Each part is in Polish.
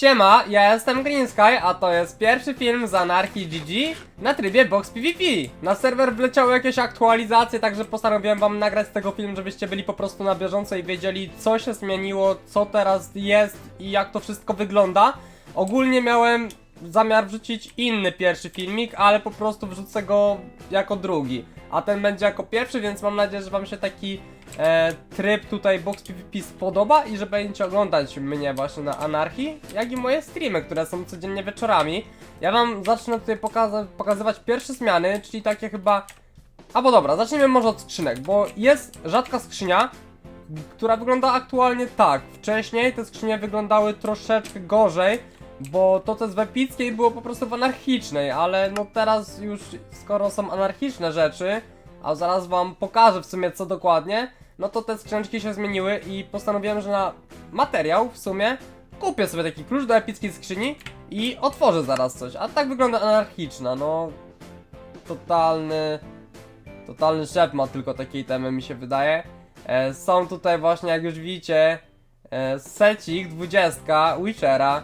Siema, ja jestem Green Sky, a to jest pierwszy film z Anarchii GG na trybie Box PvP. Na serwer wleciały jakieś aktualizacje, także postanowiłem wam nagrać z tego film, żebyście byli po prostu na bieżąco i wiedzieli co się zmieniło, co teraz jest i jak to wszystko wygląda. Ogólnie miałem zamiar wrzucić inny pierwszy filmik, ale po prostu wrzucę go jako drugi. A ten będzie jako pierwszy, więc mam nadzieję, że wam się taki e, tryb tutaj Box PvP spodoba i że będziecie oglądać mnie właśnie na Anarchii, jak i moje streamy, które są codziennie wieczorami. Ja wam zacznę tutaj pokaza pokazywać pierwsze zmiany, czyli takie chyba... Albo dobra, zacznijmy może od skrzynek, bo jest rzadka skrzynia, która wygląda aktualnie tak. Wcześniej te skrzynie wyglądały troszeczkę gorzej, bo to co jest w epickiej było po prostu w anarchicznej, ale no teraz już skoro są anarchiczne rzeczy, a zaraz wam pokażę w sumie co dokładnie, no to te skrzyneczki się zmieniły i postanowiłem, że na materiał w sumie kupię sobie taki klucz do epickiej skrzyni i otworzę zaraz coś. A tak wygląda anarchiczna, no totalny totalny szef ma tylko takie itemy mi się wydaje. E, są tutaj właśnie jak już widzicie e, secik 20 Witchera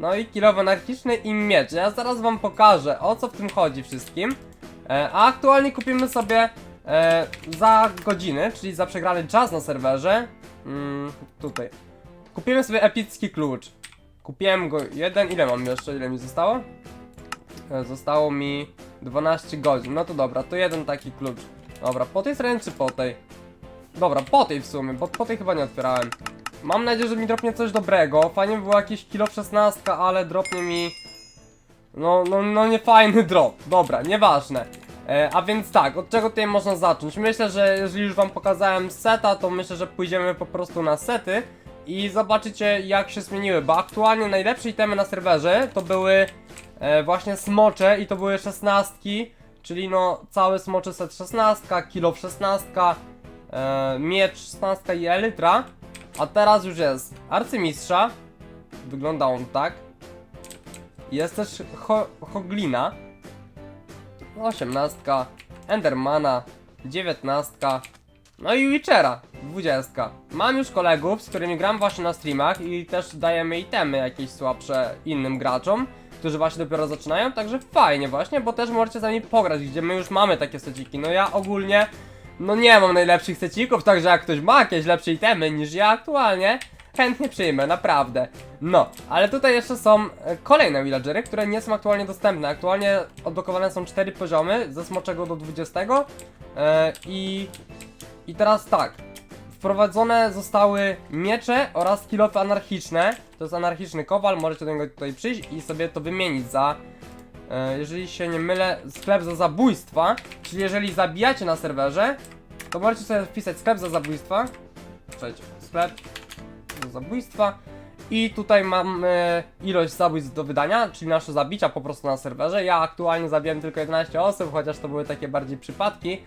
no i kilow anarchiczny i miecz. Ja zaraz wam pokażę o co w tym chodzi wszystkim. E, a aktualnie kupimy sobie e, za godziny, czyli za przegrany czas na serwerze. Mm, tutaj. Kupimy sobie epicki klucz. Kupiłem go jeden. Ile mam jeszcze? Ile mi zostało? E, zostało mi 12 godzin. No to dobra, to jeden taki klucz. Dobra, po tej stronie czy po tej? Dobra, po tej w sumie, bo po tej chyba nie otwierałem. Mam nadzieję, że mi dropnie coś dobrego. Fajnie by było jakieś kilo 16, ale dropnie mi. No, no, no nie fajny drop. Dobra, nieważne. E, a więc tak, od czego tutaj można zacząć? Myślę, że jeżeli już wam pokazałem seta, to myślę, że pójdziemy po prostu na sety i zobaczycie jak się zmieniły, bo aktualnie najlepsze itemy na serwerze to były e, właśnie smocze i to były szesnastki, czyli no cały smoczy set 16, kilo 16, e, miecz 16 i elytra. A teraz już jest arcymistrza. Wygląda on tak. Jest też ho Hoglina. 18. Endermana. 19. No i Witchera. 20. Mam już kolegów, z którymi gram właśnie na streamach i też dajemy itemy jakieś słabsze innym graczom, którzy właśnie dopiero zaczynają, także fajnie właśnie, bo też możecie z nami pograć, gdzie my już mamy takie seciki. No ja ogólnie no nie mam najlepszych secików, także jak ktoś ma jakieś lepsze itemy niż ja aktualnie, chętnie przyjmę, naprawdę. No, ale tutaj jeszcze są e, kolejne villagery, które nie są aktualnie dostępne. Aktualnie odblokowane są 4 poziomy, ze smoczego do 20 e, i, i teraz tak. Wprowadzone zostały miecze oraz kilofy anarchiczne. To jest anarchiczny kowal, możecie do niego tutaj przyjść i sobie to wymienić za jeżeli się nie mylę, sklep za zabójstwa. Czyli jeżeli zabijacie na serwerze, to możecie sobie wpisać sklep za zabójstwa. Przejdź, sklep za zabójstwa. I tutaj mam e, ilość zabójstw do wydania, czyli nasze zabicia po prostu na serwerze. Ja aktualnie zabiłem tylko 11 osób, chociaż to były takie bardziej przypadki,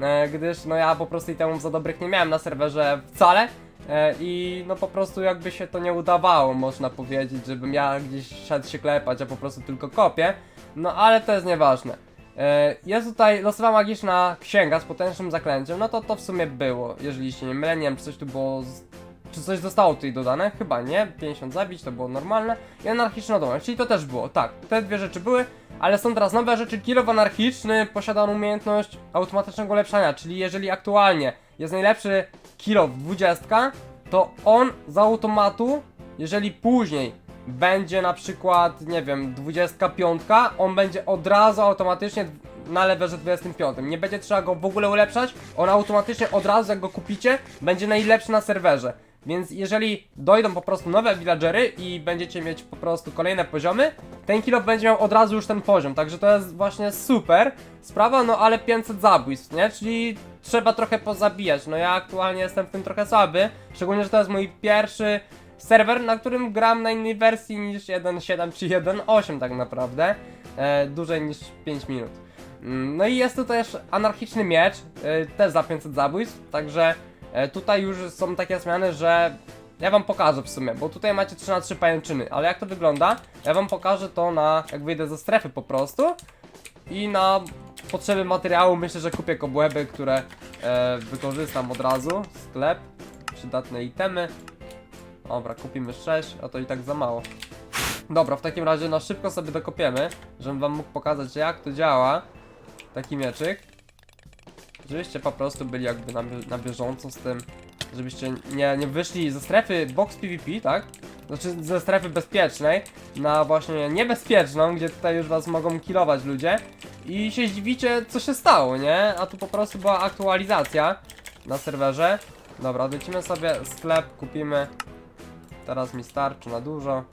e, gdyż no ja po prostu itemów za dobrych nie miałem na serwerze wcale. E, I no po prostu jakby się to nie udawało, można powiedzieć, żebym ja gdzieś szedł się klepać, a po prostu tylko kopię. No ale to jest nieważne. E, Jest tutaj losowa magiczna księga z potężnym zaklęciem, no to to w sumie było, jeżeli się nie mylę, nie wiem czy coś tu było, z... czy coś zostało tutaj dodane, chyba nie, 50 zabić to było normalne. I anarchiczna domek, czyli to też było, tak, te dwie rzeczy były, ale są teraz nowe rzeczy, kilow anarchiczny posiada umiejętność automatycznego ulepszania, czyli jeżeli aktualnie jest najlepszy kilow 20, to on z automatu, jeżeli później będzie na przykład, nie wiem, 25, on będzie od razu automatycznie na levelze 25. Nie będzie trzeba go w ogóle ulepszać, on automatycznie od razu jak go kupicie, będzie najlepszy na serwerze. Więc jeżeli dojdą po prostu nowe villagery i będziecie mieć po prostu kolejne poziomy, ten kilo będzie miał od razu już ten poziom, także to jest właśnie super sprawa, no ale 500 zabójstw, nie? Czyli trzeba trochę pozabijać. No ja aktualnie jestem w tym trochę słaby, szczególnie, że to jest mój pierwszy serwer, na którym gram na innej wersji niż 1.7 czy 1.8 tak naprawdę, e, dłużej niż 5 minut. Mm, No i jest tu też anarchiczny miecz, e, też za 500 zabójstw, także e, tutaj już są takie zmiany, że ja wam pokażę w sumie, bo tutaj macie 3 na 3 pajęczyny, ale jak to wygląda? Ja wam pokażę to na, jak wyjdę ze strefy po prostu i na potrzeby materiału myślę, że kupię kobłęby, które e, wykorzystam od razu, sklep, przydatne itemy, Dobra, kupimy 6, a to i tak za mało. Dobra, w takim razie na szybko sobie dokopiemy, żebym wam mógł pokazać jak to działa. Taki mieczyk. Żebyście po prostu byli jakby na, na bieżąco z tym. Żebyście nie, nie wyszli ze strefy box PvP, tak? Znaczy ze strefy bezpiecznej na właśnie niebezpieczną, gdzie tutaj już was mogą killować ludzie. I się zdziwicie co się stało, nie? A tu po prostu była aktualizacja na serwerze. Dobra, lecimy sobie sklep, kupimy. Teraz mi starczy na dużo.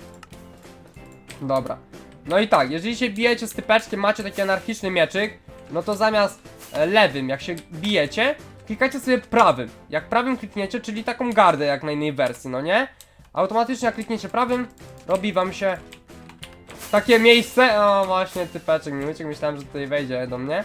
Dobra. No i tak, jeżeli się bijecie z typeczkiem, macie taki anarchiczny mieczyk, no to zamiast e, lewym, jak się bijecie, klikacie sobie prawym. Jak prawym klikniecie, czyli taką gardę jak na innej wersji, no nie? Automatycznie jak klikniecie prawym, robi wam się takie miejsce, o właśnie typeczek mi uciekł, myślałem, że tutaj wejdzie do mnie.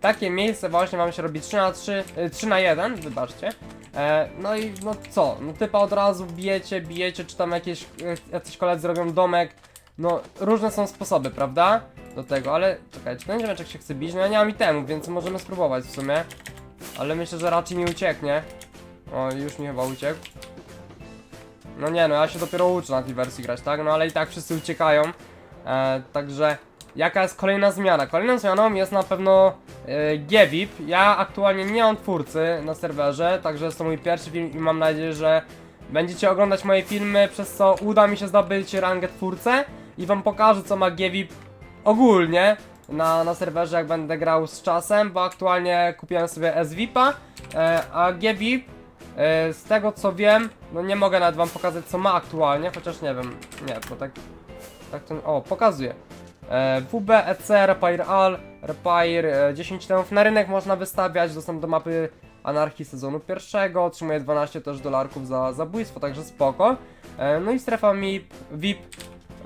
Takie miejsce właśnie wam się robi 3 na 3, y, 3 na 1, wybaczcie. E, no i no co, no typa od razu bijecie, bijecie, czy tam jakieś, e, jacyś koledzy robią domek. No, różne są sposoby, prawda? Do tego, ale czekaj, czy ten ziomeczek się chce bić? No ja nie mam itemów, więc możemy spróbować w sumie. Ale myślę, że raczej nie ucieknie. O, już mi chyba uciekł. No nie no, ja się dopiero uczę na tej wersji grać, tak? No ale i tak wszyscy uciekają. E, także jaka jest kolejna zmiana? Kolejną zmianą jest na pewno GVIP. Ja aktualnie nie mam twórcy na serwerze, także jest to mój pierwszy film i mam nadzieję, że będziecie oglądać moje filmy, przez co uda mi się zdobyć rangę twórcę i wam pokażę co ma GVIP ogólnie na, na serwerze jak będę grał z czasem, bo aktualnie kupiłem sobie SVIP-a, e, a GVIP e, z tego co wiem, no nie mogę nawet wam pokazać co ma aktualnie, chociaż nie wiem, nie, bo tak, tak ten, o, pokazuje. E, WB, EC, Repair All, Repair, e, 10 temów na rynek można wystawiać, dostęp do mapy Anarchii sezonu pierwszego, otrzymuje 12 też dolarków za zabójstwo, także spoko. E, no i strefa MIP, VIP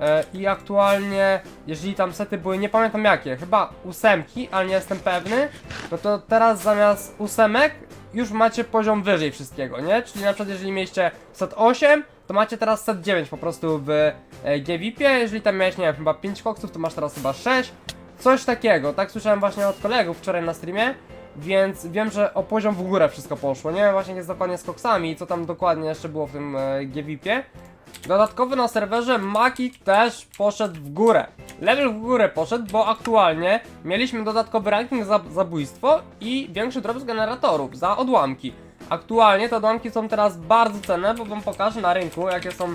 e, i aktualnie, jeżeli tam sety były, nie pamiętam jakie, chyba ósemki, ale nie jestem pewny, no to teraz zamiast ósemek już macie poziom wyżej wszystkiego, nie? Czyli na przykład jeżeli mieliście set 8, to macie teraz set 9 po prostu w e, GVP-ie, jeżeli tam miałeś, nie wiem, chyba 5 koksów, to masz teraz chyba 6, coś takiego, tak słyszałem właśnie od kolegów wczoraj na streamie, więc wiem, że o poziom w górę wszystko poszło, nie wiem właśnie jak jest dokładnie z koksami i co tam dokładnie jeszcze było w tym e, GVP-ie. Dodatkowo na serwerze Maki też poszedł w górę. Level w górę poszedł, bo aktualnie mieliśmy dodatkowy ranking za zabójstwo i większy drop z generatorów za odłamki. Aktualnie te odłamki są teraz bardzo cenne, bo wam pokażę na rynku jakie są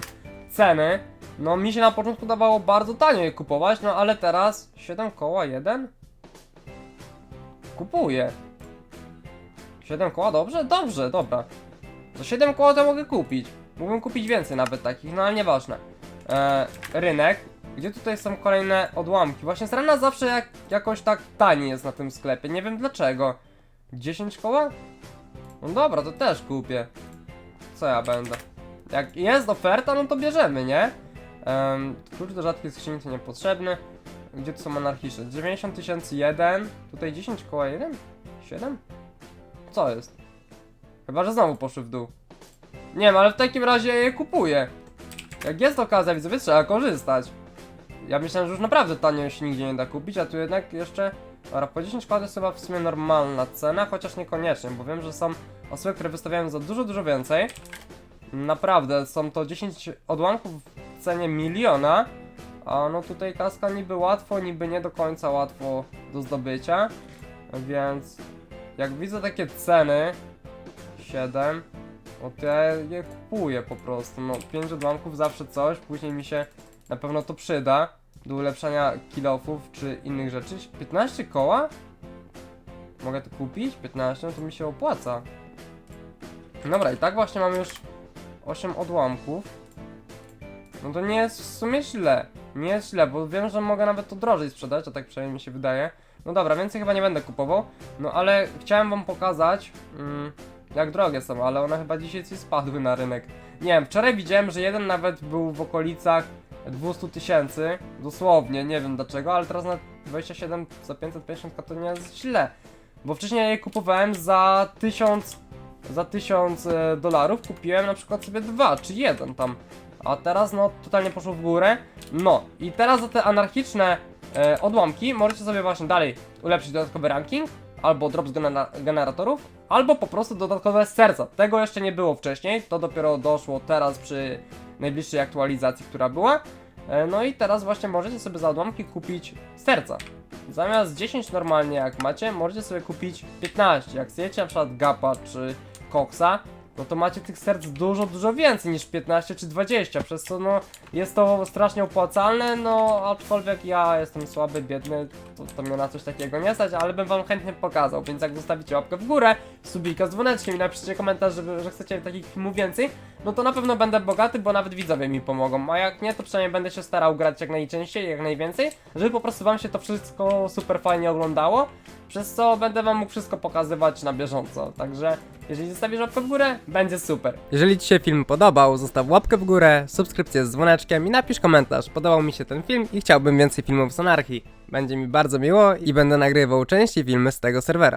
ceny. No mi się na początku dawało bardzo tanio je kupować, no ale teraz 7 koła 1? Kupuję. 7 koła, dobrze? Dobrze, dobra. Za 7 koła to mogę kupić. Mógłbym kupić więcej nawet takich, no ale nieważne. E, rynek. Gdzie tutaj są kolejne odłamki? Właśnie strona zawsze jak, jakoś tak tani jest na tym sklepie. Nie wiem dlaczego. 10 koła? No dobra, to też kupię. Co ja będę? Jak jest oferta, no to bierzemy, nie? Um, klucz do rzadkich skrzyni to niepotrzebny. Gdzie tu są anarchiczne? 90 tysięcy jeden. Tutaj 10 koła 1? 7? Co jest? Chyba, że znowu poszły w dół. Nie wiem, ale w takim razie je kupuję. Jak jest okazja, widzowie, trzeba korzystać. Ja myślałem, że już naprawdę tanio się nigdzie nie da kupić, a tu jednak jeszcze... Dobra, po 10 kład jest chyba w sumie normalna cena, chociaż niekoniecznie, bo wiem, że są osoby, które wystawiają za dużo, dużo więcej. Naprawdę, są to 10 odłamków cenie miliona, a no tutaj kaska niby łatwo, niby nie do końca łatwo do zdobycia, więc jak widzę takie ceny, 7, no to ja je kupuję po prostu, no 5 odłamków zawsze coś, później mi się na pewno to przyda do ulepszania kilofów czy innych rzeczy. 15 koła? Mogę to kupić? 15, no to mi się opłaca. Dobra, i tak właśnie mam już 8 odłamków. No to nie jest w sumie źle. Nie jest źle, bo wiem, że mogę nawet to drożej sprzedać, a tak przynajmniej mi się wydaje. No dobra, więcej chyba nie będę kupował. No ale chciałem wam pokazać, mm, jak drogie są, ale one chyba dzisiaj coś spadły na rynek. Nie wiem, wczoraj widziałem, że jeden nawet był w okolicach 200 tysięcy, dosłownie, nie wiem dlaczego, ale teraz na 27 za 550 to nie jest źle. Bo wcześniej je kupowałem za 1000 za 1000 e, dolarów kupiłem na przykład sobie dwa czy jeden tam. A teraz no totalnie poszło w górę. No i teraz za te anarchiczne e, odłamki możecie sobie właśnie dalej ulepszyć dodatkowy ranking, albo drop z genera generatorów, albo po prostu dodatkowe serca. Tego jeszcze nie było wcześniej, to dopiero doszło teraz przy najbliższej aktualizacji, która była. E, No i teraz właśnie możecie sobie za odłamki kupić serca. Zamiast 10 normalnie jak macie, możecie sobie kupić 15. Jak chcecie na przykład gapa czy koksa, no to macie tych serc dużo, dużo więcej niż 15 czy 20, przez co no jest to strasznie opłacalne, no aczkolwiek ja jestem słaby, biedny, to, to mnie na coś takiego nie stać, ale bym wam chętnie pokazał, więc jak zostawicie łapkę w górę, subika z dzwoneczkiem i napiszcie komentarz, żeby, że chcecie takich filmów więcej, no to na pewno będę bogaty, bo nawet widzowie mi pomogą, a jak nie, to przynajmniej będę się starał grać jak najczęściej, jak najwięcej, żeby po prostu wam się to wszystko super fajnie oglądało, przez co będę wam mógł wszystko pokazywać na bieżąco, także jeżeli zostawisz łapkę w górę, będzie super. Jeżeli Ci się film podobał, zostaw łapkę w górę, subskrypcję z dzwoneczkiem i napisz komentarz. Podobał mi się ten film i chciałbym więcej filmów z Anarchii. Będzie mi bardzo miło i będę nagrywał częściej filmy z tego serwera.